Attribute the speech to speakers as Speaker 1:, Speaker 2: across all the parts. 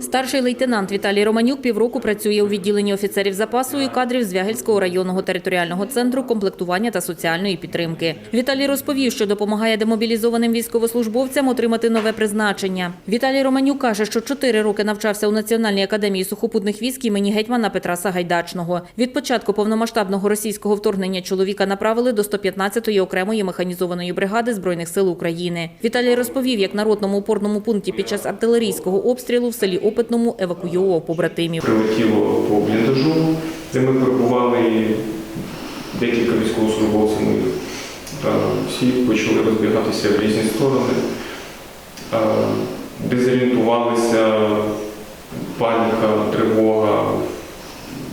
Speaker 1: Старший лейтенант Віталій Романюк півроку працює у відділенні офіцерів запасу і кадрів Звягельського районного територіального центру комплектування та соціальної підтримки. Віталій розповів, що допомагає демобілізованим військовослужбовцям отримати нове призначення. Віталій Романюк каже, що чотири роки навчався у Національній академії сухопутних військ імені гетьмана Петра Сагайдачного. Від початку повномасштабного російського вторгнення чоловіка направили до 115-ї окремої механізованої бригади збройних сил України. Віталій розповів, як на ротному опорному пункті під час артилерійського обстрілу в селі Опитному евакуйовував побратимів.
Speaker 2: Прилетіло по бліндажу, де ми перебували декілька військовослужбовців. Ми всі почали розбігатися в різні сторони, дезорієнтувалися, паніка, тривога.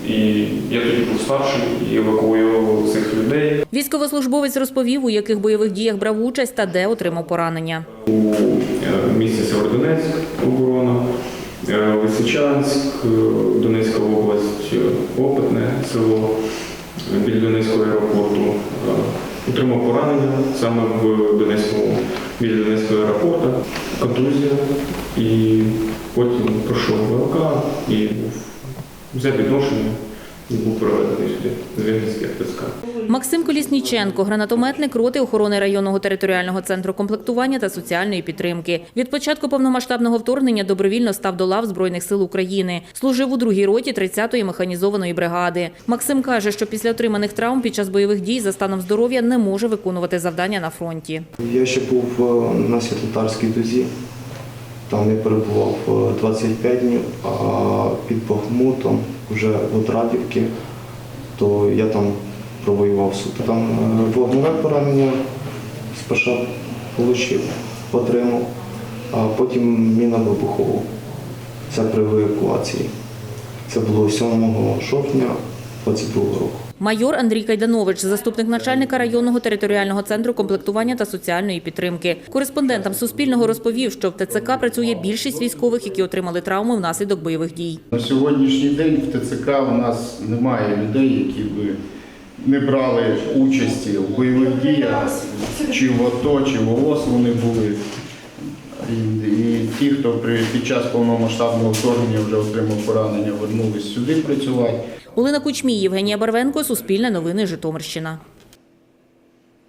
Speaker 2: І я тоді був старший і евакуював цих людей.
Speaker 1: Військовослужбовець розповів, у яких бойових діях брав участь та де отримав поранення.
Speaker 2: у е, місті Северодонецьк оборона, Лисичанськ, е, Донецька область, е, Опитне село. Біля Донецького аеропорту. Е, Отримав поранення саме в Донецькому, біля Донецького аеропорту, контузія, і потім пройшов ВЛК і взяв відношення і був ТСК.
Speaker 1: Максим Колісніченко, гранатометник роти охорони районного територіального центру комплектування та соціальної підтримки. Від початку повномасштабного вторгнення добровільно став до лав Збройних сил України. Служив у другій роті 30-ї механізованої бригади. Максим каже, що після отриманих травм під час бойових дій за станом здоров'я не може виконувати завдання на фронті.
Speaker 3: Я ще був е, на Світлотарській дузі. Там я перебував е, 25 днів, а під Бахмутом, вже в Отрадівці, то я там провоював суто. Там вогневе поранення спершу отримав, отримав, а потім міна вибухову. Це при евакуації. Це було 7 жовтня 22 року.
Speaker 1: Майор Андрій Кайданович, заступник начальника районного територіального центру комплектування та соціальної підтримки. Кореспондентам Суспільного розповів, що в ТЦК працює більшість військових, які отримали травми внаслідок бойових дій.
Speaker 4: На сьогоднішній день в ТЦК у нас немає людей, які би не брали участі в бойових діях, чи в АТО, чи в ООС вони були. І, ті, хто при, під час повномасштабного вторгнення вже отримав поранення, вернулись сюди працювати.
Speaker 1: Олена Кучмій, Євгенія Барвенко, Суспільне новини, Житомирщина.